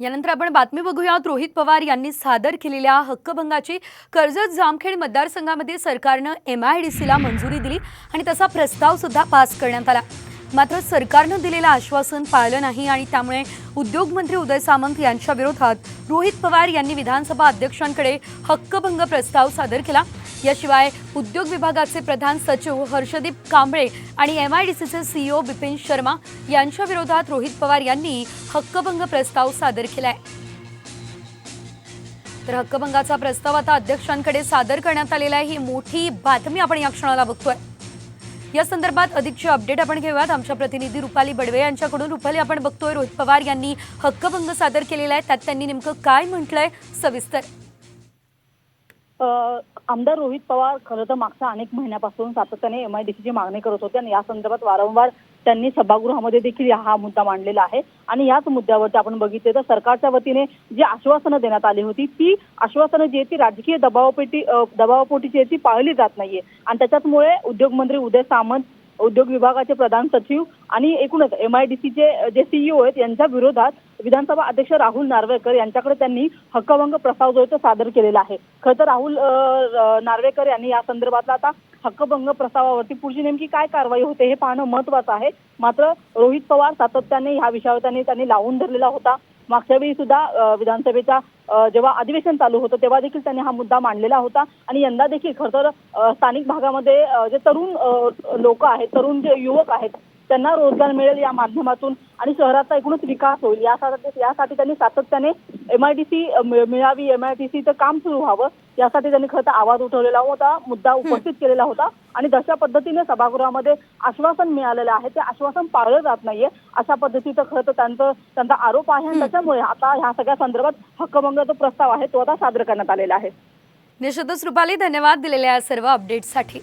यानंतर आपण बातमी बघूयात. रोहित पवार यांनी सादर केलेल्या हक्कभंगाची कर्जत जामखेड मतदारसंघामध्ये सरकारनं एम आय डी सीला मंजुरी दिली आणि तसा प्रस्ताव सुद्धा पास करण्यात आला. मात्र सरकारनं दिलेलं आश्वासन पाळलं नाही आणि त्यामुळे उद्योगमंत्री उदय सामंत यांच्या विरोधात रोहित पवार यांनी विधानसभा अध्यक्षांकडे हक्कभंग प्रस्ताव सादर केला. याशिवाय उद्योग विभागाचे प्रधान सचिव हर्षदीप कांबळे आणि एम आय डी सीचे सीईओ बिपिन शर्मा यांच्या विरोधात रोहित पवार यांनी हक्कभंग प्रस्ताव सादर केलाय. तर हक्कभंगाचा प्रस्ताव आता अध्यक्षांकडे सादर करण्यात आलेला आहे. ही मोठी बातमी आपण या क्षणाला बघतोय. या संदर्भात अधिकची अपडेट आपण घेऊयात. आमच्या प्रतिनिधी रुपाली बडवे यांच्याकडून रुपाली आपण बघतोय रोहित पवार यांनी हक्कभंग सादर केलेला आहे. त्यात त्यांनी नेमकं काय म्हटलंय सविस्तर. आमदार रोहित पवार खरं तर मागच्या अनेक महिन्यापासून सातत्याने एम आय डी सीची मागणी करत होते आणि या संदर्भात वारंवार त्यांनी सभागृहामध्ये देखील हा मुद्दा मांडलेला आहे. आणि याच मुद्द्यावरती आपण बघितले तर सरकारच्या वतीने जी आश्वासनं देण्यात आली होती ती आश्वासनं जी आहे ती राजकीय दबावापोटी अ, दबावापोटी जी आहे ती पाळली जात नाहीये. आणि त्याच्याचमुळे उद्योगमंत्री उदय सामंत उद्योग विभागाचे प्रधान सचिव आणि एकूणच एमआयडीसीचे जे सीईओ आहेत यांच्या विरोधात विधानसभा अध्यक्ष राहुल नार्वेकर यांच्याकडे त्यांनी हक्कभंग प्रस्ताव जो आहे तो सादर केलेला आहे. खरं तर राहुल नार्वेकर यांनी या संदर्भातला आता हक्कभंग प्रस्तावावरती पुढची नेमकी काय कारवाई होते हे पाहणं महत्वाचं आहे. मात्र रोहित पवार सातत्याने ह्या विषयावर त्यांनी त्यांनी लावून धरलेला होता. मागच्या वेळी सुद्धा विधानसभेचा विधानसभेच्या जेव्हा अधिवेशन चालू होतं तेव्हा देखील त्यांनी हा मुद्दा मांडलेला होता. आणि यंदा देखील खरं तर स्थानिक भागामध्ये जे तरुण लोक आहेत तरुण जे युवक आहेत त्यांना रोजगार मिळेल या माध्यमातून आणि शहराचा एकूणच विकास होईल. यासाठी यासाठी त्यांनी सातत्याने एमआयडीसी मिळावी एमआयडीसीचं काम सुरू व्हावं. यासाठी त्यांनी खरं तर आवाज उठवलेला होता मुद्दा उपस्थित केलेला होता आणि जशा पद्धतीने सभागृहामध्ये आश्वासन मिळालेलं आहे ते आश्वासन पाळलं जात नाहीये अशा पद्धतीचं खरं तर त्यांचं त्यांचा आरोप आहे आणि त्याच्यामुळे आता ह्या सगळ्या संदर्भात हक्कभंग जो प्रस्ताव आहे तो आता सादर करण्यात आलेला आहे. निश्चितच रुपाली धन्यवाद दिलेल्या सर्व अपडेटसाठी